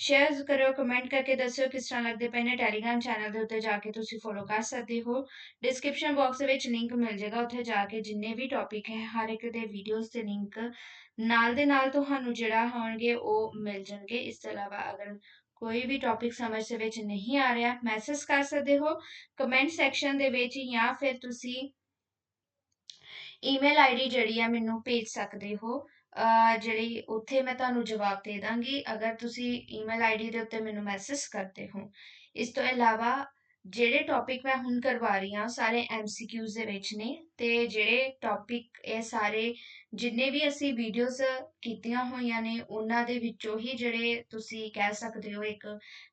Share ਕਰਿਓ, comment ਕਰਕੇ ਦੱਸਿਓ ਕਿਸ ਤਰ੍ਹਾਂ ਲੱਗਦੇ ਪਏ ਨੇ ਟੈਲੀਗ੍ਰਾਮ ਚੈਨਲ ਦੇ ਉੱਤੇ ਜਾ ਕੇ ਤੁਸੀਂ ਫੋਲੋ ਕਰ ਸਕਦੇ ਹੋ। ਡਿਸਕ੍ਰਿਪਸ਼ਨ ਬਾਕਸ ਵਿੱਚ ਲਿੰਕ ਮਿਲ ਜਾਏਗਾ, ਉੱਥੇ ਜਾ ਕੇ ਜਿੰਨੇ ਵੀ ਟੌਪਿਕ ਹੈ, ਹਰ ਇੱਕ ਦੇ ਵੀਡੀਓਜ਼ ਤੇ ਲਿੰਕ ਨਾਲ ਦੇ ਨਾਲ ਤੁਹਾਨੂੰ ਜਿਹੜਾ ਹੋਣਗੇ ਉਹ ਮਿਲ ਜਾਣਗੇ। ਇਸ ਤੋਂ ਇਲਾਵਾ ਅਗਰ ਕੋਈ ਵੀ ਟੌਪਿਕ ਸਮਝ ਦੇ ਵਿੱਚ ਨਹੀਂ ਆ ਰਿਹਾ ਮੈਸੇਜ ਕਰ ਸਕਦੇ ਹੋ ਕਮੈਂਟ ਸੈਕਸ਼ਨ ਦੇ ਵਿੱਚ ਜਾਂ ਫਿਰ ਤੁਸੀਂ ਈਮੇਲ ਆਈਡੀ ਜਿਹੜੀ ਹੈ, ਮੈਨੂੰ ਭੇਜ ਸਕਦੇ ਹੋ। ਜਿਹੜੀ ਉੱਥੇ ਮੈਂ ਤੁਹਾਨੂੰ ਜਵਾਬ ਦੇ ਦਾਂਗੀ, ਅਗਰ ਤੁਸੀਂ ਈਮੇਲ ਆਈਡੀ ਦੇ ਉੱਤੇ ਮੈਨੂੰ ਮੈਸੇਜ ਕਰਦੇ ਹੋ। ਇਸ ਤੋਂ ਇਲਾਵਾ ਜਿਹੜੇ ਟੌਪਿਕ ਮੈਂ ਹੁਣ ਕਰਵਾ ਰਹੀ ਹਾਂ ਸਾਰੇ ਐਮਸੀਕਿਊਜ਼ ਦੇ ਵਿੱਚ ਨੇ ਤੇ ਜਿਹੜੇ ਟੌਪਿਕ ਇਹ ਸਾਰੇ ਜਿੰਨੇ ਵੀ ਅਸੀਂ ਵੀਡੀਓਜ਼ ਕੀਤੀਆਂ ਹੋਈਆਂ ਨੇ, ਉਹਨਾਂ ਦੇ ਵਿੱਚੋਂ ਹੀ ਜਿਹੜੇ ਤੁਸੀਂ ਕਹਿ ਸਕਦੇ ਹੋ ਇੱਕ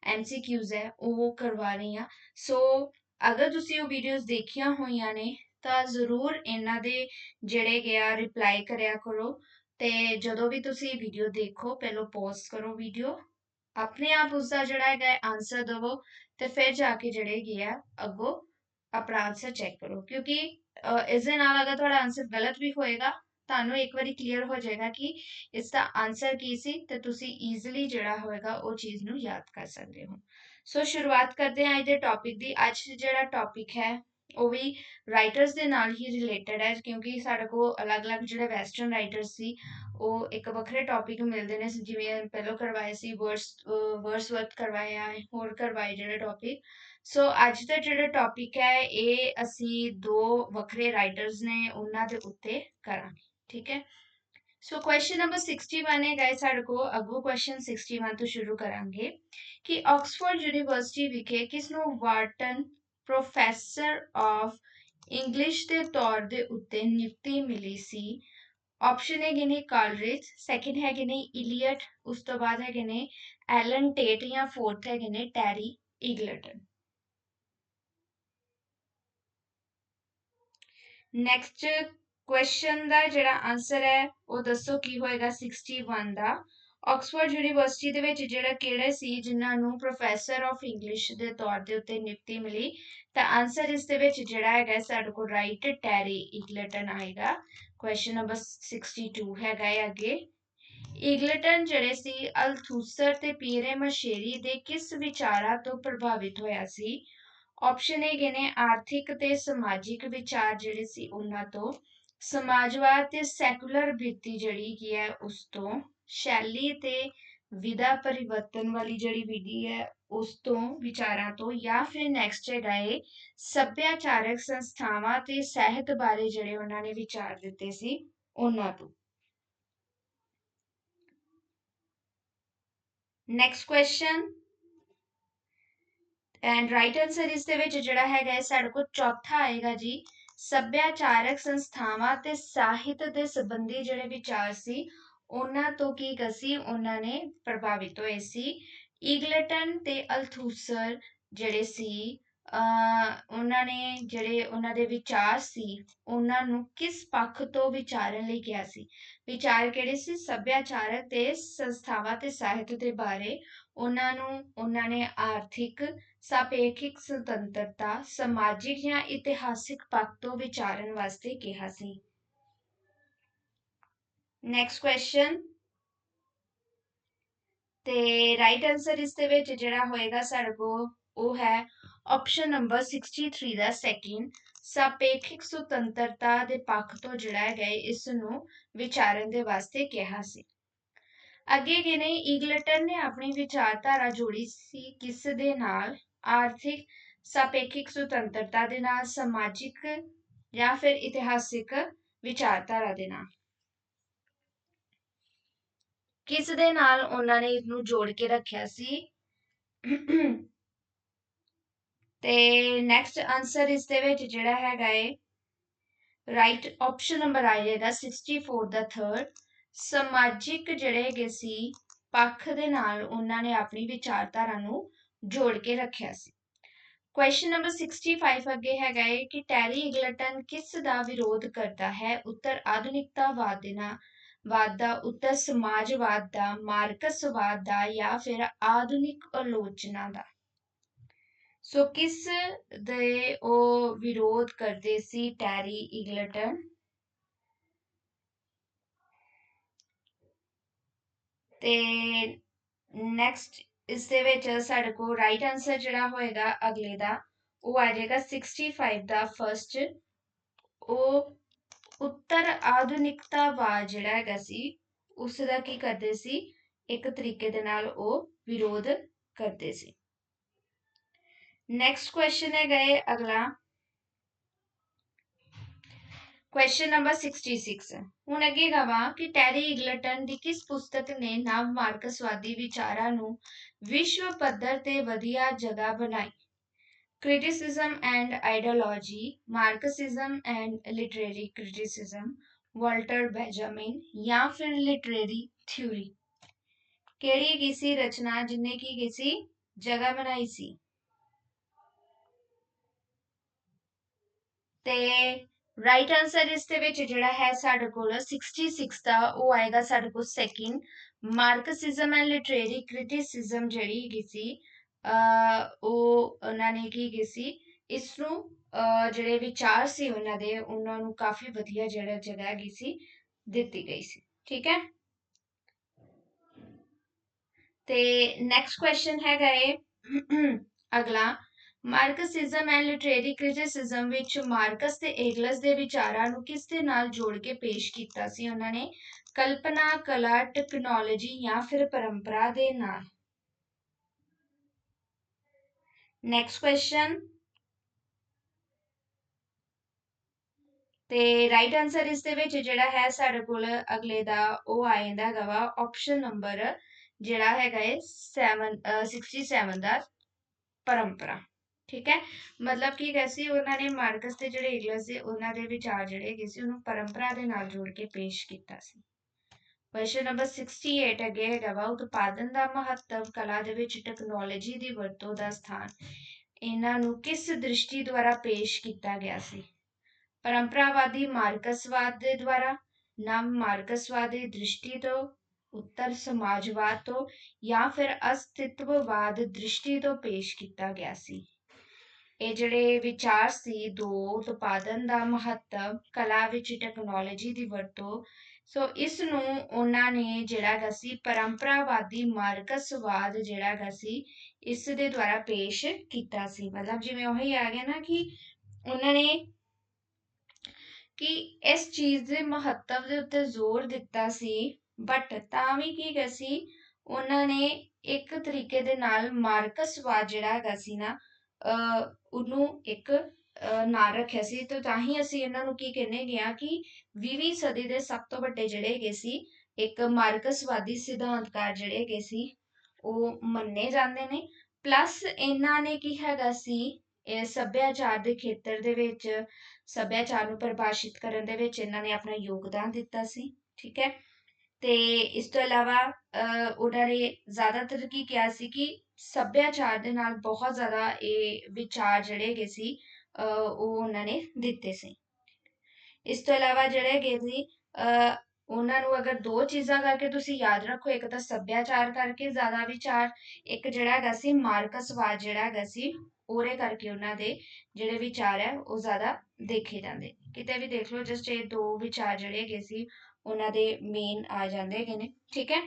ਐਮਸੀਕਿਊਜ਼ ਹੈ, ਉਹ ਕਰਵਾ ਰਹੀ ਹਾਂ। ਸੋ ਅਗਰ ਤੁਸੀਂ ਉਹ ਵੀਡੀਓਜ਼ ਦੇਖੀਆਂ ਹੋਈਆਂ ਨੇ, ਤਾਂ ਜ਼ਰੂਰ ਇਹਨਾਂ ਦੇ ਜਿਹੜੇ ਗਿਆ ਰਿਪਲਾਈ ਕਰਿਆ ਕਰੋ। ਤੇ ਜਦੋਂ ਵੀ ਤੁਸੀਂ ਵੀਡੀਓ ਦੇਖੋ, ਪਹਿਲਾਂ ਪੌਜ਼ ਕਰੋ ਵੀਡੀਓ ਆਪਣੇ ਆਪ ਉਸ ਦਾ ਜਿਹੜਾ ਹੈਗਾ ਆਨਸਰ ਦਿਵੋ ਤੇ ਫਿਰ ਜਾ ਕੇ ਜਿਹੜੇ ਗਿਆ ਅੱਗੋ ਆਪਣਾ ਆਨਸਰ ਚੈੱਕ ਕਰੋ, ਕਿਉਂਕਿ ਇਸ ਦੇ ਨਾਲ ਅਗਰ ਤੁਹਾਡਾ ਆਨਸਰ ਗਲਤ ਵੀ ਹੋਏਗਾ, ਤੁਹਾਨੂੰ ਇੱਕ ਵਾਰੀ ਕਲੀਅਰ ਹੋ ਜਾਏਗਾ ਕਿ ਇਸ ਦਾ ਆਨਸਰ ਕੀ ਸੀ ਤੇ ਤੁਸੀਂ ਈਜ਼ੀਲੀ ਜਿਹੜਾ ਹੋਏਗਾ ਉਹ ਚੀਜ਼ ਨੂੰ ਯਾਦ ਕਰ ਸਕਦੇ ਹੋ। ਸੋ ਸ਼ੁਰੂਆਤ ਕਰਦੇ ਹਾਂ ਅੱਜ ਦੇ ਟੌਪਿਕ ਦੀ। ਅੱਜ ਜਿਹੜਾ ਟੌਪਿਕ ਹੈ ਉਹ ਵੀ ਰਾਈਟਰਸ ਦੇ ਨਾਲ ਹੀ ਰਿਲੇਟਡ ਹੈ, ਕਿਉਂਕਿ ਸਾਡੇ ਕੋਲ ਅਲੱਗ-ਅਲੱਗ ਜਿਹੜੇ ਵੈਸਟਰਨ ਰਾਈਟਰਸ ਸੀ, ਉਹ ਇੱਕ ਵੱਖਰੇ ਟੌਪਿਕ ਮਿਲਦੇ ਨੇ, ਜਿਵੇਂ ਪਹਿਲਾਂ ਕਰਵਾਏ ਸੀ ਵਰਸ ਵਰਸ ਵਰਕ ਕਰਵਾਇਆ ਹੋਰ ਕਰਵਾਏ ਜਿਹੜੇ ਟੌਪਿਕ ਸੋ ਅੱਜ ਦਾ ਜਿਹੜਾ ਟੌਪਿਕ ਹੈ, ਇਹ ਅਸੀਂ ਦੋ ਵੱਖਰੇ ਰਾਈਟਰਸ ਨੇ ਉਹਨਾਂ ਦੇ ਉੱਤੇ ਕਰਾਂਗੇ, ਠੀਕ ਹੈ? ਸੋ ਕੁਐਸਚਨ ਨੰਬਰ 61 ਹੈ ਗਾਇਸ ਸਾਡੇ ਕੋ ਅਗੋ ਕੁਐਸਚਨ 61 ਤੋਂ ਸ਼ੁਰੂ ਕਰਾਂਗੇ ਕਿ ਆਕਸਫੋਰਡ ਯੂਨੀਵਰਸਿਟੀ ਵਿਖੇ ਕਿਸ ਨੂੰ ਵਾਰਟਨ ਪ੍ਰੋਫੈਸਰ ਆਫ ਇੰਗਲਿਸ਼ ਦੇ ਤੌਰ ਦੇ ਉੱਤੇ ਨਿਯੁਕਤੀ ਮਿਲੀ ਸੀ। ਆਪਸ਼ਨ ਹੈਗੇ ਨੇ ਕਾਲਰਿਜ ਸੈਕਿੰਡ ਹੈਗੇ ਨੇ ਇਲੀਅਟ ਉਸ ਤੋਂ ਬਾਅਦ ਹੈਗੇ ਨੇ ਐਲਨ ਟੇਟ ਜਾਂ ਫੋਰਥ ਹੈਗੇ ਨੇ ਟੈਰੀ ਇਗਲਟਨ ਨੈਕਸਟ ਕੁਐਸਚਨ ਦਾ ਜਿਹੜਾ ਆਨਸਰ ਹੈ, ਉਹ ਦੱਸੋ ਕੀ ਹੋਏਗਾ 61 ਦਾ। ਆਕਸਫੋਰਡ ਯੂਨੀਵਰਸਿਟੀ ਦੇ ਵਿੱਚ ਜਿਹੜਾ ਕਿਹੜੇ ਸੀ ਜਿਨ੍ਹਾਂ ਨੂੰ ਪ੍ਰੋਫੈਸਰ ਆਫ ਇੰਗਲਿਸ਼ ਦੇ ਤੌਰ ਦੇ ਉੱਤੇ ਨਿਯੁਕਤੀ ਮਿਲੀ, ਤਾਂ ਆਨਸਰ ਇਸ ਦੇ ਵਿੱਚ ਜਿਹੜਾ ਹੈਗਾ ਸਾਡੇ ਕੋਲ ਰਾਈਟ ਟੈਰੀ ਇਗਲਟਨ ਆਏਗਾ। ਕੁਐਸਚਨ ਨੰਬਰ 62 ਹੈਗਾ ਹੈ ਅੱਗੇ। ਇਗਲਟਨ ਜਿਹੜੇ ਸੀ, ਅਲਥੂਸਰ ਤੇ ਪੀਰੇ ਮਸ਼ੇਰੀ ਦੇ ਕਿਸ ਵਿਚਾਰਾਂ ਤੋਂ ਪ੍ਰਭਾਵਿਤ ਹੋਇਆ ਸੀ? ਆਪਸ਼ਨ ਹੈਗੇ ਨੇ ਆਰਥਿਕ ਤੇ ਸਮਾਜਿਕ ਵਿਚਾਰ ਜਿਹੜੇ ਸੀ ਉਹਨਾਂ ਤੋਂ। ਸਮਾਜਵਾਦ ਤੇ ਸੈਕੂਲਰ ਬ੍ਰਿਤੀ ਜਿਹੜੀ ਕੀ ਹੈ ਉਸ ਤੋਂ। ਸ਼ੈਲੀ ਤੇ ਵਿਧਾ ਪਰਿਵਰਤਨ ਵਾਲੀ ਜਿਹੜੀ ਵਿਧੀ ਹੈ, ਉਸ ਤੋਂ ਵਿਚਾਰਾਂ ਤੋਂ ਜਾਂ ਫਿਰ ਨੈਕਸਟ ਹੈਗਾ ਹੈ ਸੱਭਿਆਚਾਰਕ ਸੰਸਥਾਵਾਂ ਤੇ ਸਾਹਿਤ ਬਾਰੇ ਜਿਹੜੇ ਉਹਨਾਂ ਨੇ ਵਿਚਾਰ ਦਿੱਤੇ ਸੀ, ਉਹਨਾਂ ਤੋਂ। Next question and right answer ਇਸ ਦੇ ਵਿੱਚ ਜਿਹੜਾ ਹੈਗਾ ਸਾਡੇ ਕੋਲ ਚੌਥਾ ਆਏਗਾ ਜੀ। ਸੱਭਿਆਚਾਰਕ ਸੰਸਥਾਵਾਂ ਤੇ ਸਾਹਿਤ ਦੇ ਸੰਬੰਧੀ ਜਿਹੜੇ ਵਿਚਾਰ ਸੀ ਉਹਨਾਂ ਤੋਂ ਕੀ ਕਸੀ ਉਹਨਾਂ ਨੇ ਪ੍ਰਭਾਵਿਤ ਹੋਏ ਸੀ। ਈਗਲਟਨ ਤੇ ਅਲਥੂਸਰ ਜਿਹੜੇ ਸੀ ਉਹਨਾਂ ਨੇ ਜਿਹੜੇ ਉਹਨਾਂ ਦੇ ਵਿਚਾਰ ਸੀ, ਉਹਨਾਂ ਨੂੰ ਕਿਸ ਪੱਖ ਤੋਂ ਵਿਚਾਰਨ ਲਈ ਕਿਹਾ ਸੀ? ਵਿਚਾਰ ਕਿਹੜੇ ਸੀ? ਸੱਭਿਆਚਾਰਕ ਤੇ ਸੰਸਥਾਵਾਂ ਤੇ ਸਾਹਿਤ ਦੇ ਬਾਰੇ। ਉਹਨਾਂ ਨੂੰ, ਉਹਨਾਂ ਨੇ ਆਰਥਿਕ, ਸਾਪੇਖਿਕ ਸੁਤੰਤਰਤਾ, ਸਮਾਜਿਕ ਜਾਂ ਇਤਿਹਾਸਿਕ ਪੱਖ ਤੋਂ ਵਿਚਾਰਨ ਵਾਸਤੇ ਕਿਹਾ ਸੀ। ਨੈਕਸਟ ਕੁਐਸਚਨ ਤੇ ਰਾਈਟ ਆਨਸਰ ਇਸ ਦੇ ਵਿੱਚ ਜਿਹੜਾ ਹੋਏਗਾ ਸਾਡੇ ਕੋ ਉਹ ਹੈ ਆਪਸ਼ਨ ਨੰਬਰ 63 ਦਾ ਸੈਕਿੰਡ ਸਾਪੇਖਿਕ ਸੁਤੰਤਰਤਾ ਦੇ ਪੱਖ ਤੋਂ ਜਿਹੜਾ ਹੈ ਇਸ ਨੂੰ ਵਿਚਾਰਨ ਦੇ ਵਾਸਤੇ ਕਿਹਾ ਸੀ। ਅੱਗੇ ਕਿਨੇ ਈਗਲਟਨ ਨੇ ਆਪਣੀ ਵਿਚਾਰਧਾਰਾ ਜੋੜੀ ਸੀ, ਕਿਸ ਦੇ ਨਾਲ? ਆਰਥਿਕ ਸਾਪੇਖਿਕ ਸੁਤੰਤਰਤਾ ਦੇ ਨਾਲ, ਸਮਾਜਿਕ ਜਾਂ ਫਿਰ ਇਤਿਹਾਸਿਕ ਵਿਚਾਰਧਾਰਾ ਦੇ ਨਾਲ। ਕਿਸ ਦੇ ਨਾਲ ਉਹਨਾਂ ਨੇ ਇਹਨੂੰ ਜੋੜ ਕੇ ਰੱਖਿਆ ਸੀ? ਤੇ ਨੈਕਸਟ ਆਨਸਰ ਇਸ ਦੇ ਵਿੱਚ ਜਿਹੜਾ ਹੈਗਾ ਏ ਰਾਈਟ ਆਪਸ਼ਨ ਨੰਬਰ ਆ ਜਾਏਗਾ 64 ਦਾ ਥਰਡ ਸਮਾਜਿਕ ਜਿਹੜੇ ਹੈਗੇ ਸੀ, ਪੱਖ ਦੇ ਨਾਲ ਉਹਨਾਂ ਨੇ ਆਪਣੀ ਵਿਚਾਰਧਾਰਾ ਨੂੰ ਜੋੜ ਕੇ ਰੱਖਿਆ ਸੀ। ਕੁਐਸਚਨ ਨੰਬਰ 65 ਅੱਗੇ ਹੈਗਾ ਹੈ ਕਿ ਟੈਰੀ ਇਗਲਟਨ ਕਿਸ ਦਾ ਵਿਰੋਧ ਕਰਦਾ ਹੈ? ਉੱਤਰ ਆਧੁਨਿਕਤਾਵਾਦ ਦੇ ਨਾਲ ਵਾਦ ਉੱਤਰ ਸਮਾਜਵਾਦ ਦਾ ਮਾਰਕਸਵਾਦ ਦਾ ਜਾਂ ਫਿਰ ਆਧੁਨਿਕ ਆਲੋਚਨਾ ਦਾ। ਸੋ ਕਿਸ ਦੇ ਉਹ ਵਿਰੋਧ ਕਰਦੇ ਸੀ ਟੈਰੀ ਇਗਲਟਨ? ਤੇ ਨੈਕਸਟ ਇਸ ਦੇ ਵਿੱਚ ਸਾਡੇ ਕੋਲ ਰਾਈਟ ਆਨਸਰ ਜਿਹੜਾ ਹੋਏਗਾ ਅਗਲੇ ਦਾ, ਉਹ ਆ ਜਾਏਗਾ 65 ਦਾ ਫਰਸਟ ਉਹ ਉੱਤਰ ਆਧੁਨਿਕਤਾਵਾਦ ਜਿਹੜਾ ਹੈਗਾ ਸੀ ਉਸ ਦਾ ਕੀ ਕਰਦੇ ਸੀ? ਇੱਕ ਤਰੀਕੇ ਦੇ ਨਾਲ ਉਹ ਵਿਰੋਧ ਕਰਦੇ ਸੀ। ਨੈਕਸਟ ਕੁਐਸਚਨ ਹੈ ਗਏ ਅਗਲਾ। ਕੁਐਸਚਨ ਨੰਬਰ 66 ਹੁਣ ਅੱਗੇ ਗਵਾ ਕਿ ਟੈਰੀ ਇਗਲਟਨ ਦੀ ਕਿਸ ਪੁਸਤਕ ਨੇ ਨਵ ਮਾਰਕਸਵਾਦੀ ਵਿਚਾਰਾਂ ਨੂੰ ਵਿਸ਼ਵ ਪੱਧਰ ਤੇ ਵਧੀਆ ਜਗ੍ਹਾ ਬਣਾਈ? Criticism and ideology, marxism and literary criticism Walter Benjamin ਜਾਂ ਫਿਰ ਲਿਟਰੇਰੀ ਥਿਊਰੀ ਕਿਹੜੀ ਕਿਸੇ ਰਚਨਾ ਜਿਨੇ ਕੀ ਕਿਸੇ ਜਗ੍ਹਾ ਬਣਾਈ ਸੀ? ਤੇ ਰਾਈਟ ਆਨਸਰ ਇਸ ਦੇ ਵਿੱਚ ਜਿਹੜਾ ਹੈ ਸਾਡੇ ਕੋਲ 66 ਦਾ, ਉਹ ਆਏਗਾ ਸਾਡੇ ਕੋਲ second Marxism and literary criticism ਜਿਹੜੀ ਹੈਗੀ ਸੀ ਉਹ ਉਹਨਾਂ ਨੇ ਕੀ ਕੀਤੀ ਸੀ? ਇਸ ਨੂੰ ਜਿਹੜੇ ਵਿਚਾਰ ਸੀ ਉਹਨਾਂ ਦੇ, ਉਹਨਾਂ ਨੂੰ ਕਾਫੀ ਵਧੀਆ ਜਿਹੜਾ ਜਗ੍ਹਾ ਹੈਗੀ ਸੀ, ਦਿੱਤੀ ਗਈ ਸੀ। ਠੀਕ ਹੈ? ਤੇ ਨੈਕਸਟ ਕੁਐਸਚਨ ਹੈਗਾ ਇਹ ਅਗਲਾ, ਮਾਰਕਸਿਜ਼ਮ ਐਂਡ ਲਿਟਰੇਰੀ ਕ੍ਰਿਟਿਸਿਜ਼ਮ ਵਿੱਚ ਮਾਰਕਸ ਤੇ ਏਗਲਸ ਦੇ ਵਿਚਾਰਾਂ ਨੂੰ ਕਿਸ ਦੇ ਨਾਲ ਜੋੜ ਕੇ ਪੇਸ਼ ਕੀਤਾ ਸੀ ਉਹਨਾਂ ਨੇ? ਕਲਪਨਾ, ਕਲਾ, ਟੈਕਨੋਲੋਜੀ ਜਾਂ ਫਿਰ ਪਰੰਪਰਾ ਦੇ ਨਾਲ? ਨੈਕਸਟ ਕੁਐਸਚਨ ਤੇ ਰਾਈਟ ਆਨਸਰ ਇਸ ਦੇ ਵਿੱਚ ਜਿਹੜਾ ਹੈ ਸਾਡੇ ਕੋਲ ਅਗਲੇ ਦਾ ਉਹ ਆ ਜਾਂਦਾ ਹੈਗਾ ਵਾ ਆਪਸ਼ਨ ਨੰਬਰ ਜਿਹੜਾ ਹੈਗਾ ਹੈ 7 67 ਦਾ ਪਰੰਪਰਾ। ਠੀਕ ਹੈ? ਮਤਲਬ ਕੀ ਕਹੇ ਸੀ, ਉਹਨਾਂ ਨੇ ਮਾਰਕਸ ਤੇ ਜਿਹੜੇ ਏਗਲਸ ਸੀ, ਉਹਨਾਂ ਦੇ ਵਿਚਾਰ ਜਿਹੜੇ ਹੈਗੇ ਸੀ, ਉਹਨੂੰ ਪਰੰਪਰਾ ਦੇ ਨਾਲ ਜੋੜ ਕੇ ਪੇਸ਼ ਕੀਤਾ ਸੀ। ਕੁਐਸਚਨ ਨੰਬਰ 68 ਅੱਗੇ ਹੈਗਾ ਵਾ ਉਤਪਾਦਨ ਦਾ ਮਹੱਤਵ, ਕਲਾ ਦੇ ਵਿੱਚ ਟੈਕਨੋਲੋਜੀ ਦੀ ਵਰਤੋਂ ਦਾ ਸਥਾਨ, ਇਹਨਾਂ ਨੂੰ ਕਿਸ ਦ੍ਰਿਸ਼ਟੀ ਦੁਆਰਾ ਪੇਸ਼ ਕੀਤਾ ਗਿਆ ਸੀ? ਪਰੰਪਰਾਵਾਦੀ ਮਾਰਕਸਵਾਦ ਦੇ ਦੁਆਰਾ ਨਵ ਮਾਰਕਸਵਾਦੀ ਦ੍ਰਿਸ਼ਟੀ ਤੋਂ, ਉੱਤਰ ਸਮਾਜਵਾਦ ਤੋਂ, ਜਾਂ ਫਿਰ ਅਸਤਿਤਵਵਾਦ ਦ੍ਰਿਸ਼ਟੀ ਤੋਂ ਪੇਸ਼ ਕੀਤਾ ਗਿਆ ਸੀ? ਇਹ ਜਿਹੜੇ ਵਿਚਾਰ ਸੀ, ਦੋ, ਉਤਪਾਦਨ ਦਾ ਮਹੱਤਵ, ਕਲਾ ਵਿੱਚ ਟੈਕਨੋਲੋਜੀ ਦੀ ਵਰਤੋਂ ਸੋ ਇਸ ਨੂੰ ਉਹਨਾਂ ਨੇ ਜਿਹੜਾ ਹੈਗਾ ਸੀ ਪਰੰਪਰਾਵਾਦੀ ਮਾਰਕਸਵਾਦ ਜਿਹੜਾ ਹੈਗਾ ਸੀ, ਇਸ ਦੇ ਦੁਆਰਾ ਪੇਸ਼ ਕੀਤਾ ਸੀ। ਮਤਲਬ ਜਿਵੇਂ ਉਹ ਆ ਗਿਆ ਨਾ ਕਿ ਉਹਨਾਂ ਨੇ ਕਿ ਇਸ ਚੀਜ਼ ਦੇ ਮਹੱਤਵ ਦੇ ਉੱਤੇ ਜ਼ੋਰ ਦਿੱਤਾ ਸੀ ਬਟ ਤਾਂ ਵੀ ਕੀ ਗਿਆ ਸੀ, ਉਹਨਾਂ ਨੇ ਇੱਕ ਤਰੀਕੇ ਦੇ ਨਾਲ ਮਾਰਕਸਵਾਦ ਜਿਹੜਾ ਹੈਗਾ ਸੀ ਨਾ ਉਹਨੂੰ ਇੱਕ ਨਾਂ ਰੱਖਿਆ ਸੀ। ਤੇ ਤਾਂ ਹੀ ਅਸੀਂ ਇਹਨਾਂ ਨੂੰ ਕੀ ਕਹਿੰਨੇ ਗਿਆ ਕਿ 20ਵੀਂ ਸਦੀ ਦੇ ਸਭ ਤੋਂ ਵੱਡੇ ਜਿਹੜੇ ਹੈਗੇ ਸੀ, ਇੱਕ ਮਾਰਕਸਵਾਦੀ ਸਿਧਾਂਤਕਾਰ ਜਿਹੜੇ ਹੈਗੇ ਸੀ, ਉਹ ਮੰਨੇ ਜਾਂਦੇ ਨੇ। ਪਲੱਸ ਇਹਨਾਂ ਨੇ ਕੀ ਹੈਗਾ ਸੀ, ਇਹ ਸੱਭਿਆਚਾਰ ਦੇ ਖੇਤਰ ਦੇ ਵਿੱਚ, ਸੱਭਿਆਚਾਰ ਨੂੰ ਪਰਿਭਾਸ਼ਿਤ ਕਰਨ ਦੇ ਵਿੱਚ ਇਹਨਾਂ ਨੇ ਆਪਣਾ ਯੋਗਦਾਨ ਦਿੱਤਾ ਸੀ, ਠੀਕ ਹੈ। ਤੇ ਇਸ ਤੋਂ ਇਲਾਵਾ ਉਹਨਾਂ ਨੇ ਜ਼ਿਆਦਾਤਰ ਕੀ ਕਿਹਾ ਸੀ ਕਿ ਸੱਭਿਆਚਾਰ ਦੇ ਨਾਲ ਬਹੁਤ ਜ਼ਿਆਦਾ ਇਹ ਵਿਚਾਰ ਜਿਹੜੇ ਹੈਗੇ ਸੀ ਉਹ ਉਹਨਾਂ ਨੇ ਦਿੱਤੇ ਸੀ। ਇਸ ਤੋਂ ਇਲਾਵਾ ਜਿਹੜੇ ਹੈਗੇ ਸੀ ਉਹਨਾਂ ਨੂੰ ਅਗਰ ਦੋ ਚੀਜ਼ਾਂ ਕਰਕੇ ਤੁਸੀਂ ਯਾਦ ਰੱਖੋ, ਇੱਕ ਤਾਂ ਸੱਭਿਆਚਾਰ ਕਰਕੇ ਜ਼ਿਆਦਾ ਵਿਚਾਰ, ਇੱਕ ਜਿਹੜਾ ਹੈਗਾ ਸੀ ਮਾਰਕਸਵਾਦ ਜਿਹੜਾ ਹੈਗਾ ਸੀ, ਉਹਦੇ ਕਰਕੇ ਉਹਨਾਂ ਦੇ ਜਿਹੜੇ ਵਿਚਾਰ ਹੈ, ਉਹ ਜ਼ਿਆਦਾ ਦੇਖੇ ਜਾਂਦੇ। ਕਿਤੇ ਵੀ ਦੇਖ ਲਓ ਜਸਟ ਇਹ ਦੋ ਵਿਚਾਰ ਜਿਹੜੇ ਹੈਗੇ ਸੀ, ਉਹਨਾਂ ਦੇ ਮੇਨ ਆ ਜਾਂਦੇ ਹੈਗੇ ਨੇ, ਠੀਕ ਹੈ?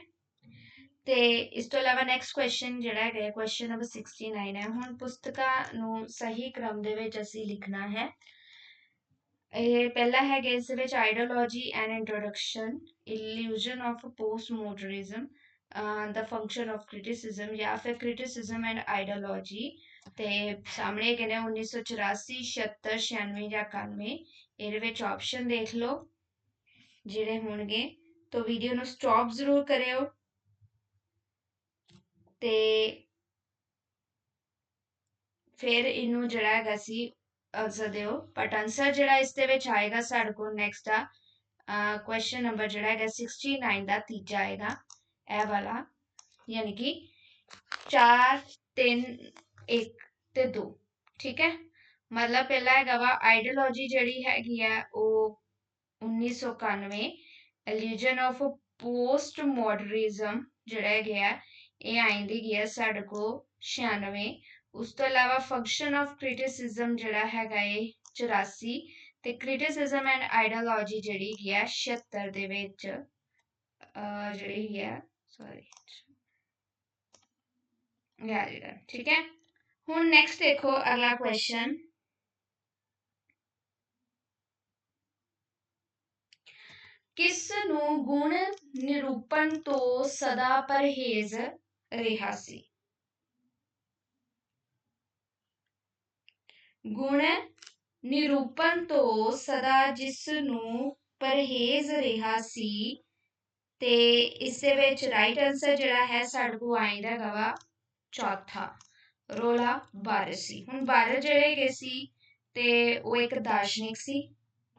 ਤੇ ਇਸ ਤੋਂ ਇਲਾਵਾ ਨੈਕਸਟ ਕੁਐਸਚਨ ਜਿਹੜਾ ਹੈਗਾ ਕੁਐਸਚਨ ਨੰਬਰ 69 ਹੈ। ਹੁਣ ਪੁਸਤਕਾਂ ਨੂੰ ਸਹੀ ਕ੍ਰਮ ਦੇ ਵਿੱਚ ਅਸੀਂ ਲਿਖਣਾ ਹੈ। ਇਹ ਪਹਿਲਾ ਹੈਗਾ ਇਸ ਵਿੱਚ ideology and introduction illusion of post modernism the function of criticism ਜਾਂ ਫਿਰ criticism and ideology ਤੇ ਸਾਹਮਣੇ ਕਹਿੰਦੇ 1984 76 96 ਜਾਂ 91 ਇਹਦੇ ਵਿੱਚ ਆਪਸ਼ਨ ਦੇਖ ਲਓ, ਜਿਹੜੇ ਹੋਣਗੇ। ਤਾਂ ਵੀਡੀਓ ਨੂੰ ਸਟਾਪ ਜ਼ਰੂਰ ਕਰਿਓ। ਤੇ ਫਿਰ ਇਹਨੂੰ ਜਿਹੜਾ ਹੈਗਾ ਸੀ ਆਨਸਰ ਦਿਓ। ਬਟ ਆਨਸਰ ਜਿਹੜਾ ਇਸ ਦੇ ਵਿੱਚ ਆਏਗਾ ਸਾਡੇ ਕੋਲ ਨੈਕਸਟ ਆ ਕੁਐਸਚਨ ਨੰਬਰ ਜਿਹੜਾ ਹੈਗਾ 69 ਦਾ ਤੀਜਾ ਆਏਗਾ। ਇਹ ਵਾਲਾ, ਯਾਨੀ ਕਿ 4 3 1 ਤੇ 2 ਠੀਕ ਹੈ? ਮਤਲਬ ਪਹਿਲਾ ਹੈਗਾ ਵਾ ਆਈਡੀਓਲੋਜੀ ਜਿਹੜੀ ਹੈਗੀ ਆ, ਉਹ 1991 ਇਲੂਜਨ ਆਫ ਪੋਸਟ ਮਾਡਰਨਿਜ਼ਮ ਜਿਹੜਾ ਹੈਗਾ ਇਹ ਆਇੰਦੀ ਗਿਆ ਸਾਡੇ ਕੋ 96 ਉਸ ਤੋਂ ਇਲਾਵਾ ਫੰਕਸ਼ਨ ਆਫ ਕ੍ਰਿਟਿਸਿਜ਼ਮ ਜਿਹੜਾ ਹੈਗਾ ਏ 84 ਤੇ ਕ੍ਰਿਟਿਸਿਜ਼ਮ ਐਂਡ ਆਈਡੀਓਲੋਜੀ ਜਿਹੜੀ ਹੈ 76 ਦੇ ਵਿੱਚ ਜਿਹੜੀ ਹੈ ਸੌਰੀ ਯਾਰ ਠੀਕ ਹੈ? ਹੁਣ ਨੈਕਸਟ ਦੇਖੋ ਅਗਲਾ ਕੁਐਸਚਨ ਕਿਸ ਨੂੰ ਗੁਣ ਨਿਰੂਪਣ ਤੋਂ ਸਦਾ ਪਰਹੇਜ਼ ਰਿਹਾ ਸੀ। ਗੁਣ ਨਿਰੂਪਣ ਤੋਂ ਸਦਾ ਜਿਸ ਨੂੰ ਪਰਹੇਜ਼ ਰਿਹਾ ਸੀ, ਤੇ ਇਸ ਦੇ ਵਿੱਚ ਰਾਈਟ ਆਨਸਰ ਜਿਹੜਾ ਹੈ ਸਾਡੇ ਕੋ ਆਇਂਦਾ ਗਵਾ ਚੌਥਾ। ਰੋਲਾ ਬਾਰਸੀ ਹੁਣ ਬਾਰਸ ਜਿਹੜੇ ਗਏ ਸੀ, ਤੇ ਉਹ ਇੱਕ ਦਾਰਸ਼ਨਿਕ ਸੀ,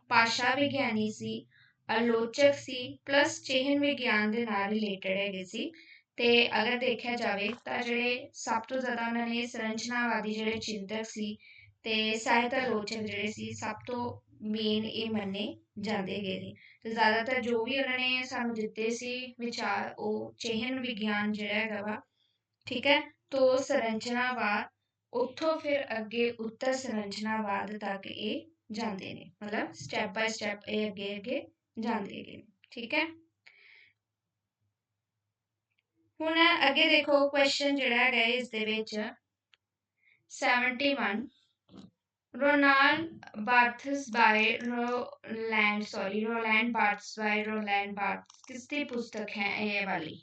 ਭਾਸ਼ਾ ਵਿਗਿਆਨੀ ਸੀ, ਆਲੋਚਕ ਸੀ ਪਲੱਸ ਚਿਹਨ ਵਿਗਿਆਨ ਦੇ ਨਾਲ ਰਿਲੇਟਡ ਹੈਗੇ ਸੀ। ਤੇ ਅਗਰ ਦੇਖਿਆ ਜਾਵੇ ਤਾਂ ਜਿਹੜੇ ਸਭ ਤੋਂ ਜ਼ਿਆਦਾ ਉਹਨਾਂ ਨੇ ਸੰਰਚਨਾਵਾਦੀ ਜਿਹੜੇ ਚਿੰਤਕ ਸੀ ਤੇ ਸਾਹਿਤ ਆਲੋਚਕ ਜਿਹੜੇ ਸੀ, ਸਭ ਤੋਂ ਮੇਨ ਇਹ ਮੰਨੇ ਜਾਂਦੇ ਗਏ ਨੇ। ਤੇ ਜ਼ਿਆਦਾਤਰ ਜੋ ਵੀ ਉਹਨਾਂ ਨੇ ਸਾਨੂੰ ਦਿੱਤੇ ਸੀ ਵਿਚਾਰ, ਉਹ ਚੇਹਨ ਵਿਗਿਆਨ ਜਿਹੜਾ ਹੈਗਾ ਵਾ, ਠੀਕ ਹੈ, ਤੋਂ ਸੰਰਚਨਾਵਾਦ, ਉੱਥੋਂ ਫਿਰ ਅੱਗੇ ਉੱਤਰ ਸੰਰਚਨਾਵਾਦ ਤੱਕ ਇਹ ਜਾਂਦੇ ਨੇ। ਮਤਲਬ ਸਟੈਪ ਬਾਈ ਸਟੈਪ ਇਹ ਅੱਗੇ ਅੱਗੇ ਜਾਂਦੇ ਗਏ ਠੀਕ ਹੈ। ਹੁਣ ਅੱਗੇ ਦੇਖੋ ਕੁਐਸਚਨ ਜਿਹੜਾ ਹੈਗਾ ਇਸ ਦੇ ਵਿੱਚ 71 Ronald Barthes by Roland sorry Roland Barthes by Roland Barthes ਕਿਸ ਦੀ ਪੁਸਤਕ ਹੈ ਇਹ ਵਾਲੀ?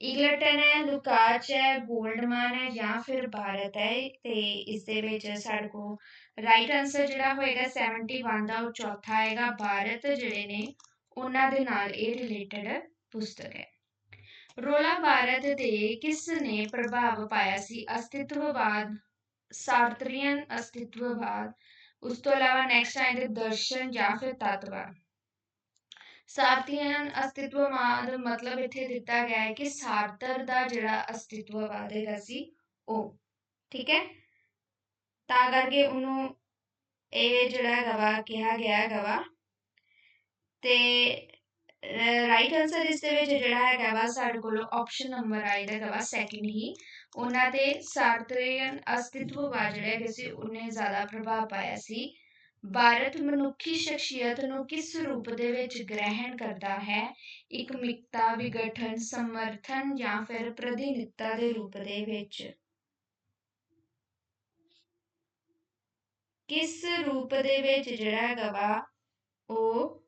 ਇਗਲਟਨ ਹੈ, ਲੁਕਾਚ ਹੈ, ਗੋਲਡਮਨ ਹੈ ਜਾਂ ਫਿਰ ਭਾਰਤ ਹੈ? ਤੇ ਇਸ ਦੇ ਵਿੱਚ ਸਾਡੇ ਕੋ ਰਾਈਟ ਆਨਸਰ ਜਿਹੜਾ ਹੋਏਗਾ 71 ਦਾ, ਉਹ ਚੌਥਾ ਆਏਗਾ, ਭਾਰਤ, ਜਿਹੜੇ ਨੇ, ਉਹਨਾਂ ਦੇ ਨਾਲ ਇਹ ਰਿਲੇਟਡ ਪੁਸਤਕ ਹੈ। ਰੋਲਾ ਭਾਰਤ ਦੇ ਕਿਸ ਨੇ ਪ੍ਰਭਾਵ ਪਾਇਆ ਸੀ? ਅਸਤਿਤਵਵਾਦ ਸਾਰਤਰੀਅਨ ਅਸਤਿਤਵਵਾਦ, ਉਸ ਤੋਂ ਇਲਾਵਾ ਨੈਕਸਟ ਆਏਗਾ ਦਰਸ਼ਨ ਜਾਂ ਫਿਰ ਤਤਵਾਦ। ਸਾਰਤੀਅਨ ਅਸਤਿਤਵਵਾਦ ਮਤਲਬ ਇੱਥੇ ਦਿੱਤਾ ਗਿਆ ਹੈ ਕਿ ਸਾਰਤਰ ਦਾ ਜਿਹੜਾ ਅਸਤਿਤਵਵਾਦ ਹੈਗਾ ਸੀ, ਉਹ। ਠੀਕ ਹੈ? ਤਾਂ ਕਰਕੇ ਉਹਨੂੰ ਇਹ ਜਿਹੜਾ ਹੈਗਾ ਵਾ, ਕਿਹਾ ਗਿਆ ਹੈਗਾ ਵਾ। ਤੇ ਰਾਈਟ ਆਨਸਰ ਇਸ ਦੇ ਵਿੱਚ ਜਿਹੜਾ ਹੈਗਾ ਵਾ ਸਾਡੇ ਕੋਲ ਆਪਸ਼ਨ ਨੰਬਰ ਆਏਗਾ ਹੈਗਾ ਵਾ ਸੈਕਿੰਡ ਹੀ। ਉਹਨਾਂ ਤੇ ਸਾਰਤਰੀਅਨ ਅਸਤਿਤਵਵਾਦ ਜਿਹੜਾ ਹੈਗਾ ਸੀ, ਉਹਨੇ ਜ਼ਿਆਦਾ ਪ੍ਰਭਾਵ ਪਾਇਆ ਸੀ। ਭਾਰਤ ਮਨੁੱਖੀ ਸ਼ਖਸੀਅਤ ਨੂੰ ਕਿਸ ਰੂਪ ਦੇ ਵਿੱਚ ਗ੍ਰਹਿਣ ਕਰਦਾ ਹੈ? ਇੱਕ ਮਿਕਤਾ ਵਿਗਠਨ, ਸਮਰਥਨ ਜਾਂ ਫਿਰ ਪ੍ਰਤੀਨਿਧਤਾ ਦੇ ਰੂਪ ਦੇ ਵਿੱਚ? ਕਿਸ ਰੂਪ ਦੇ ਵਿੱਚ ਜਿਹੜਾ ਹੈਗਾ ਵਾ, ਉਹ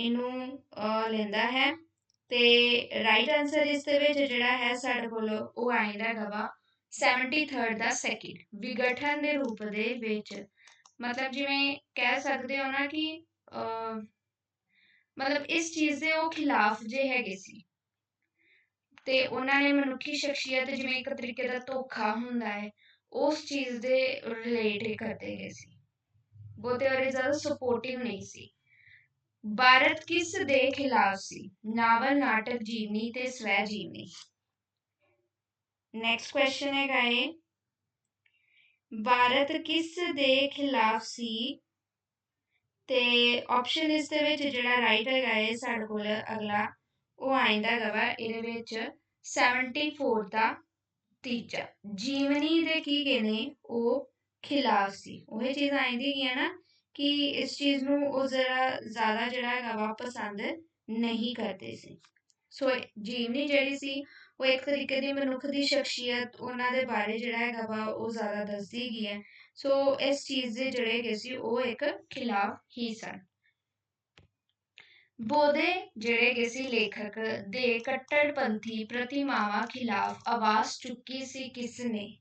ਇਹਨੂੰ ਲੈਂਦਾ ਹੈ। ਤੇ ਰਾਈਟ ਆਨਸਰ ਇਸ ਦੇ ਵਿੱਚ ਜਿਹੜਾ ਹੈ ਸਾਡੇ ਕੋਲ, ਉਹ ਆਇਂਦਾ ਹੈਗਾ ਵਾ 73rd ਦਾ ਸੈਕਿੰਡ ਵਿਗਠਨ ਦੇ ਰੂਪ ਦੇ ਵਿੱਚ। ਮਤਲਬ ਜਿਵੇਂ ਕਹਿ ਸਕਦੇ ਹੋ ਨਾ ਕਿ ਮਤਲਬ ਇਸ ਚੀਜ਼ ਦੇ ਉਹ ਖਿਲਾਫ ਜੇ ਹੈਗੇ ਸੀ, ਤੇ ਉਹਨਾਂ ਨੇ ਮਨੁੱਖੀ ਸ਼ਖਸੀਅਤ ਜਿਵੇਂ ਇੱਕ ਤਰੀਕੇ ਦਾ ਧੋਖਾ ਹੁੰਦਾ ਹੈ, ਉਸ ਚੀਜ਼ ਦੇ ਰਿਲੇਟ ਕਰਦੇ ਗਏ ਸੀ। ਬਹੁਤੇ ਵਾਰੇ ਜ਼ਿਆਦਾ ਸਪੋਰਟਿਵ ਨਹੀਂ ਸੀ। ਭਾਰਤ ਕਿਸ ਦੇ ਖਿਲਾਫ ਸੀ ਨਾਵਲ ਨਾਟਕ ਜੀਵਨੀ ਤੇ ਸਵੈ ਜੀਵਨੀ ਨੈਕਸਟ ਕੁਐਸਚਨ ਹੈਗਾ ਏ ਭਾਰਤ ਕਿਸ ਦੇ ਖਿਲਾਫ ਸੀ ਤੇ ਆਪਸ਼ਨ ਇਸ ਦੇ ਵਿੱਚ ਜਿਹੜਾ ਰਾਈਟ ਹੈਗਾ ਏ ਸਾਡੇ ਕੋਲ ਅਗਲਾ ਉਹ ਆਇੰਦਾ ਹੈਗਾ ਇਹਦੇ ਵਿੱਚ 74 ਦਾ ਤੀਜਾ ਜੀਵਨੀ ਦੇ ਕੀ ਕਹਿੰਦੇ ਉਹ ਖਿਲਾਫ ਸੀ ਉਹ ਇਹ ਚੀਜ਼ ਆਇੰਦੀ ਗਿਆ ਨਾ ਕਿ ਇਸ ਚੀਜ਼ ਨੂੰ ਉਹ ਜ਼ਰਾ ਜ਼ਿਆਦਾ ਜਿਹੜਾ ਹੈਗਾ ਵਾ ਪਸੰਦ ਨਹੀਂ ਕਰਦੇ ਸੀ। ਸੋ ਜੀਵਨੀ ਜਿਹੜੀ ਸੀ, ਉਹ ਇੱਕ ਤਰੀਕੇ ਦੀ ਮਨੁੱਖ ਦੀ ਸ਼ਖਸੀਅਤ ਉਹਨਾਂ ਦੇ ਬਾਰੇ ਜਿਹੜਾ ਹੈਗਾ ਵਾ ਉਹ ਜ਼ਿਆਦਾ ਦੱਸਦੀ ਗਈ ਹੈ। ਸੋ ਇਸ ਚੀਜ਼ ਦੇ ਜਿਹੜੇ ਹੈਗੇ ਸੀ, ਉਹ ਇੱਕ ਖਿਲਾਫ ਹੀ ਸਨ। ਬੋਦੇ ਜਿਹੜੇ ਹੈਗੇ ਸੀ, ਲੇਖਕ ਦੇ ਕੱਟੜਪੰਥੀ ਪ੍ਰਤਿਮਾਵਾਂ ਖਿਲਾਫ ਆਵਾਜ਼ ਚੁੱਕੀ ਸੀ ਕਿਸ ਨੇ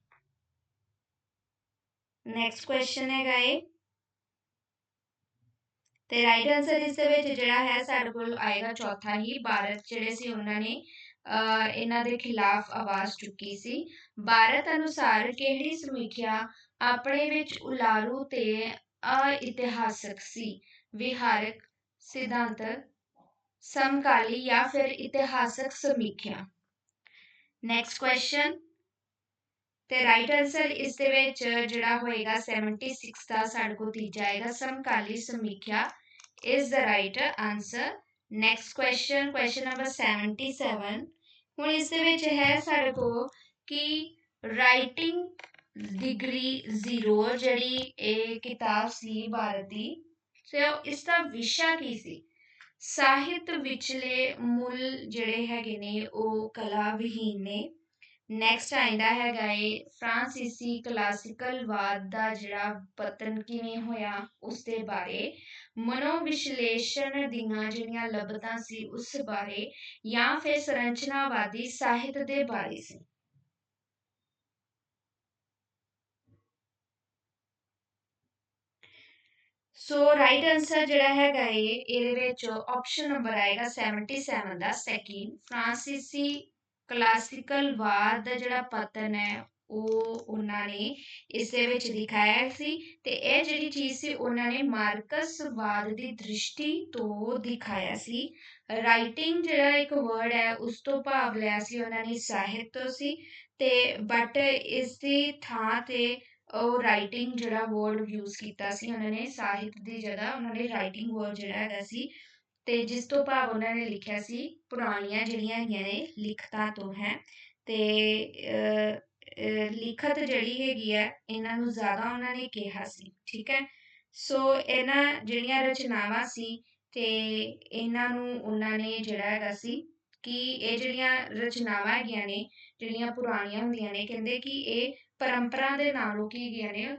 ਨੈਕਸਟ ਕੁਐਸਚਨ ਹੈਗਾ ਇਹ ਤੇ ਰਾਈਟ ਆਨਸਰ ਇਸ ਦੇ ਵਿੱਚ ਜਿਹੜਾ ਹੈ ਸਾਡੇ ਕੋਲ ਆਏਗਾ ਚੌਥਾ ਹੀ, ਭਾਰਤ ਜਿਹੜੇ ਸੀ ਉਹਨਾਂ ਨੇ ਇਹਨਾਂ ਦੇ ਖਿਲਾਫ ਆਵਾਜ਼ ਚੁੱਕੀ ਸੀ। ਭਾਰਤ ਅਨੁਸਾਰ ਕਿਹੜੀ ਸਮੀਖਿਆ ਆਪਣੇ ਵਿੱਚ ਉਲਾਰੂ ਤੇ ਅਇਤਿਹਾਸਕ ਸੀ? ਵਿਹਾਰਕ ਸਿਧਾਂਤ, ਸਮਕਾਲੀ ਜਾਂ ਫਿਰ ਇਤਿਹਾਸਕ ਸਮੀਖਿਆ? ਨੈਕਸਟ ਕੁਐਸਚਨ ਤੇ ਰਾਈਟ ਆਨਸਰ ਇਸ ਦੇ ਵਿੱਚ ਜਿਹੜਾ ਹੋਏਗਾ 76 ਦਾ ਸਾਡੇ ਕੋਲ ਤੀਜਾ ਆਏਗਾ, ਸਮਕਾਲੀ ਸਮੀਖਿਆ is the right answer. Next question question number 77 ਹੁਣ ਇਸ ਦੇ ਵਿੱਚ ਹੈ ਸਾਡੇ ਕੋਲ ਕਿ ਰਾਈਟਿੰਗ ਡਿਗਰੀ 0 ਜਿਹੜੀ ਇਹ ਕਿਤਾਬ ਸੀ ਭਾਰਤ ਦੀ ਸੋ ਇਸ ਦਾ ਵਿਸ਼ਾ ਕੀ ਸੀ? ਸਾਹਿਤ ਵਿਚਲੇ ਮੁੱਲ ਜਿਹੜੇ ਹੈਗੇ ਨੇ, ਉਹ ਕਲਾ ਵਿਹੀਨ ਨੇ। ਨੈਕਸਟ ਆਇੰਦਾ ਹੈਗਾ ਏ ਫ੍ਰਾਂਸੀਸੀ ਕਲਾਸਿਕਲ ਵਾਦ ਦਾ ਜਿਹੜਾ ਪਤਨ ਕਿਵੇਂ ਹੋਇਆ ਉਸ ਦੇ ਬਾਰੇ। ਮਨੋ ਦੀਆਂ ਜਿਹੜੀਆਂ ਲੱਭਤਾਂ ਸੀ ਉਸ ਬਾਰੇ ਜਾਂ ਫਿਰ ਸੰਰਚਨਾਵਾਦੀ ਸਾਹਿਤ ਦੇ ਬਾਰੇ ਸੀ। ਸੋ ਰਾਈਟ ਆਨਸਰ ਜਿਹੜਾ ਹੈਗਾ ਏ, ਇਹਦੇ ਵਿੱਚ ਆਪਸ਼ਨ ਨੰਬਰ ਆਏਗਾ 77 ਦਾ ਸੈਕਿੰਡ ਫ੍ਰਾਂਸੀਸੀ ਕਲਾਸੀਕਲ ਵਾਦ ਦਾ ਜਿਹੜਾ ਪਤਨ ਹੈ, ਉਹ ਉਹਨਾਂ ਨੇ ਇਸੇ ਵਿੱਚ ਦਿਖਾਇਆ ਸੀ ਤੇ ਇਹ ਜਿਹੜੀ ਚੀਜ਼ ਸੀ, ਉਹਨਾਂ ਨੇ ਮਾਰਕਸ ਵਾਦ ਦੀ ਦ੍ਰਿਸ਼ਟੀ ਤੋਂ ਦਿਖਾਇਆ ਸੀ। ਰਾਈਟਿੰਗ ਜਿਹੜਾ ਇੱਕ ਵਰਡ ਹੈ, ਉਸ ਤੋਂ ਭਾਵ ਲਿਆ ਸੀ ਉਹਨਾਂ ਨੇ, ਸਾਹਿਤ ਤੋਂ ਸੀ ਤੇ ਬਟ ਇਸ ਦੀ ਥਾਂ ਤੇ ਉਹ ਰਾਈਟਿੰਗ ਜਿਹੜਾ ਵਰਡ ਯੂਜ਼ ਕੀਤਾ ਸੀ, ਉਹਨਾਂ ਨੇ, ਸਾਹਿਤ ਦੀ ਜਗ੍ਹਾ ਉਹਨਾਂ ਨੇ ਰਾਈਟਿੰਗ ਵਰਡ ਜਿਹੜਾ ਹੈਗਾ ਸੀ ਤੇ ਜਿਸ ਤੋਂ ਭਾਵ ਉਹਨਾਂ ਨੇ ਲਿਖਿਆ ਸੀ, ਪੁਰਾਣੀਆਂ ਜਿਹੜੀਆਂ ਹੈਗੀਆਂ ਨੇ ਲਿਖਤਾਂ ਤੋਂ, ਹੈ। ਤੇ ਲਿਖਤ ਜਿਹੜੀ ਹੈਗੀ ਹੈ ਇਹਨਾਂ ਨੂੰ ਜ਼ਿਆਦਾ ਉਹਨਾਂ ਨੇ ਕਿਹਾ ਸੀ, ਠੀਕ ਹੈ? ਸੋ ਇਹਨਾਂ ਜਿਹੜੀਆਂ ਰਚਨਾਵਾਂ ਸੀ ਤੇ ਇਹਨਾਂ ਨੂੰ ਉਹਨਾਂ ਨੇ ਜਿਹੜਾ ਹੈਗਾ ਸੀ ਕਿ ਇਹ ਜਿਹੜੀਆਂ ਰਚਨਾਵਾਂ ਹੈਗੀਆਂ ਨੇ, ਜਿਹੜੀਆਂ ਪੁਰਾਣੀਆਂ ਹੁੰਦੀਆਂ ਨੇ, ਕਹਿੰਦੇ ਕਿ ਇਹ ਪਰੰਪਰਾ ਦੇ ਨਾਲੋਂ ਕੀ ਹੈਗੀਆਂ ਨੇ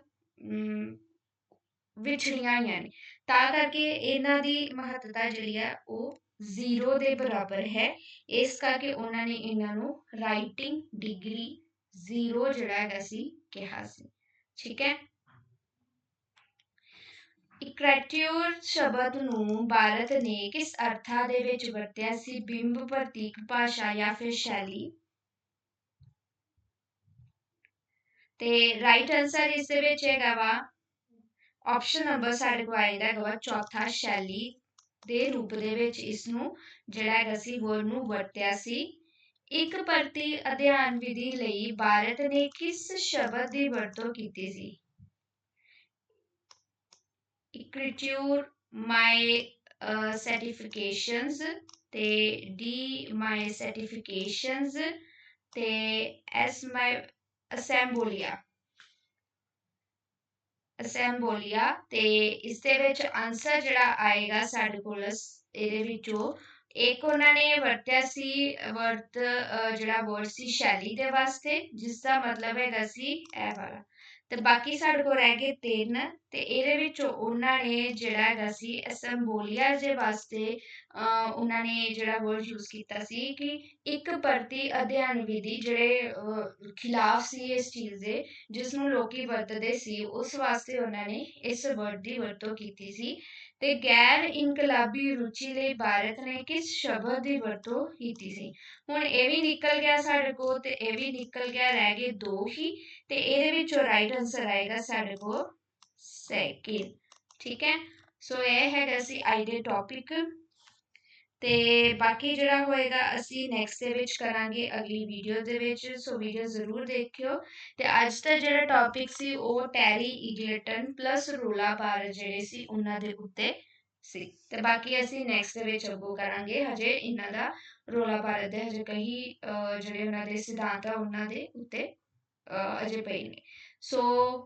ਵਿਛੜੀਆਂ ਆਈਆਂ ਨੇ। ਤਾਂ ਕਰਕੇ ਇਹਨਾਂ ਦੀ ਮਹੱਤਤਾ ਜਿਹੜੀ ਹੈ ਉਹ ਜ਼ੀਰੋ ਦੇ ਬਰਾਬਰ ਹੈ। ਇਸ ਕਰਕੇ ਉਹਨਾਂ ਨੇ ਇਹਨਾਂ ਨੂੰ ਰਾਈਟਿੰਗ ਡਿਗਰੀ ਜ਼ੀਰੋ ਜਿਹੜਾ ਹੈਗਾ ਸੀ ਕਿਹਾ ਸੀ। ਠੀਕ ਹੈ? ਇਕ੍ਰੈਟਿਊਰ ਸ਼ਬਦ ਨੂੰ ਭਾਰਤ ਨੇ ਕਿਸ ਅਰਥਾਂ ਦੇ ਵਿੱਚ ਵਰਤਿਆ ਸੀ? ਬਿੰਬ ਪ੍ਰਤੀਕ ਭਾਸ਼ਾ ਜਾਂ ਫਿਰ ਸ਼ੈਲੀ? ਤੇ ਰਾਈਟ ਆਨਸਰ ਇਸ ਦੇ ਵਿੱਚ ਹੈਗਾ ਵਾ। ਆਪਸ਼ਨ ਨੰਬਰ ਸਾਡੇ ਕੋਲ ਆਇਦਾ ਹੈਗਾ ਚੌਥਾ ਸ਼ੈਲੀ ਦੇ ਰੂਪ ਦੇ ਵਿੱਚ ਇਸ ਨੂੰ ਜਿਹੜਾ ਹੈਗਾ ਸੀ ਵਰਡ ਨੂੰ ਵਰਤਿਆ ਸੀ। ਇੱਕ ਪ੍ਰਤੀ ਅਧਿਐਨ ਵਿਧੀ ਲਈ ਭਾਰਤ ਨੇ ਕਿਸ ਸ਼ਬਦ ਦੀ ਵਰਤੋਂ ਕੀਤੀ ਸੀ? ਇਕ੍ਰਿਟਿਊਰ ਮਾਈ ਸਰਟੀਫਿਕੇਸ਼ਨਸ ਤੇ ਡੀ ਮਾਈ ਸਰਟੀਫਿਕੇਸ਼ਨਸ ਤੇ ਐਸ ਮਾਈ ਅਸੈਂਬੋਲੀਆ ਅਸੈਂਬੋਲੀਆ ਤੇ ਇਸ ਦੇ ਵਿੱਚ ਆਨਸਰ ਜਿਹੜਾ ਆਏਗਾ ਸਾਡੇ ਕੋਲ ਇਹਦੇ ਵਿੱਚੋਂ। ਇੱਕ ਉਹਨਾਂ ਨੇ ਵਰਤਿਆ ਸੀ, ਵਰਤ ਜਿਹੜਾ ਵਰਡ ਸੀ, ਸ਼ੈਲੀ ਦੇ ਵਾਸਤੇ ਜਿਸ ਦਾ ਮਤਲਬ ਹੈਗਾ ਸੀ, ਇਹ ਵਾਲਾ। ਤੇ ਬਾਕੀ ਸਾਡੇ ਕੋਲ ਰਹਿ ਗਏ ਤਿੰਨ ਤੇ ਇਹਦੇ ਵਿੱਚ ਉਹਨਾਂ ਨੇ ਜਿਹੜਾ ਹੈਗਾ ਸੀ ਅਸੈਂਬੋਲੀਆ ਦੇ ਵਾਸਤੇ ਉਹਨਾਂ ਨੇ ਜਿਹੜਾ ਵਰਡ ਯੂਜ਼ ਕੀਤਾ ਸੀ ਕਿ ਇੱਕ ਪਰਤੀ ਅਧਿਐਨ ਵਿਧੀ ਜਿਹੜੇ ਖਿਲਾਫ ਸੀ ਇਸ ਚੀਜ਼ ਦੇ ਜਿਸ ਨੂੰ ਲੋਕੀ ਵਰਤਦੇ ਸੀ, ਉਸ ਵਾਸਤੇ ਉਹਨਾਂ ਨੇ ਇਸ ਵਰਡ ਦੀ ਵਰਤੋਂ ਕੀਤੀ ਸੀ। ਤੇ ਗੈਰ ਇਨਕਲਾਬੀ ਰੁਚੀ ਲਈ ਭਾਰਤ ਨੇ ਕਿਸ ਸ਼ਬਦ ਦੀ ਵਰਤੋਂ ਕੀਤੀ ਸੀ? ਹੁਣ ਇਹ ਵੀ ਨਿਕਲ ਗਿਆ ਸਾਡੇ ਕੋਲ ਤੇ ਇਹ ਵੀ ਨਿਕਲ ਗਿਆ, ਰਹਿ ਗਏ ਦੋ ਹੀ ਤੇ ਇਹਦੇ ਵਿੱਚੋਂ ਰਾਈਟ ਆਨਸਰ ਆਏਗਾ ਸਾਡੇ ਕੋਲ ਸੈਕਿੰਡ ਠੀਕ ਹੈ? ਸੋ ਇਹ ਹੈਗਾ ਸੀ ਅੱਜ ਦੇ ਟੌਪਿਕ ਤੇ ਬਾਕੀ ਜਿਹੜਾ ਹੋਏਗਾ, ਅਸੀਂ ਨੈਕਸਟ ਦੇ ਵਿੱਚ ਕਰਾਂਗੇ ਅਗਲੀ ਵੀਡੀਓ ਦੇ ਵਿੱਚ ਸੋ ਵੀਡੀਓ ਜ਼ਰੂਰ ਦੇਖਿਓ। ਤੇ ਅੱਜ ਦਾ ਜਿਹੜਾ ਟੌਪਿਕ ਸੀ, ਉਹ ਟੈਰੀ ਇਗਲਟਨ ਪਲੱਸ ਰੋਲਾ ਬਾਰ ਜਿਹੜੇ ਸੀ, ਉਹਨਾਂ ਦੇ ਉੱਤੇ ਸੀ। ਤੇ ਬਾਕੀ ਅਸੀਂ ਨੈਕਸਟ ਦੇ ਵਿੱਚ ਅੱਗੋਂ ਕਰਾਂਗੇ, ਹਜੇ ਇਹਨਾਂ ਦਾ ਰੋਲਾ ਬਾਰ ਦੇ ਹਜੇ ਕਈ ਜਿਹੜੇ ਉਹਨਾਂ ਦੇ ਸਿਧਾਂਤ ਆ, ਉਹਨਾਂ ਦੇ ਉੱਤੇ ਅਜੇ ਪਈ ਨੇ। ਸੋ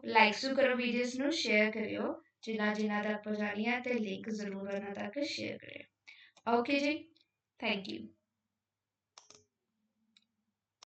ਲਾਈਕ ਜ਼ਰੂਰ ਕਰੋ ਵੀਡੀਓਜ਼ ਨੂੰ ਸ਼ੇਅਰ ਕਰਿਓ। ਜਿਨ੍ਹਾਂ ਜਿਨ੍ਹਾਂ ਤੱਕ ਪਹੁੰਚਾਣੀਆਂ ਤੇ ਲਿੰਕ ਜ਼ਰੂਰ ਉਹਨਾਂ ਤੱਕ ਸ਼ੇਅਰ ਕਰਿਓ। Okay, Ji. Thank you.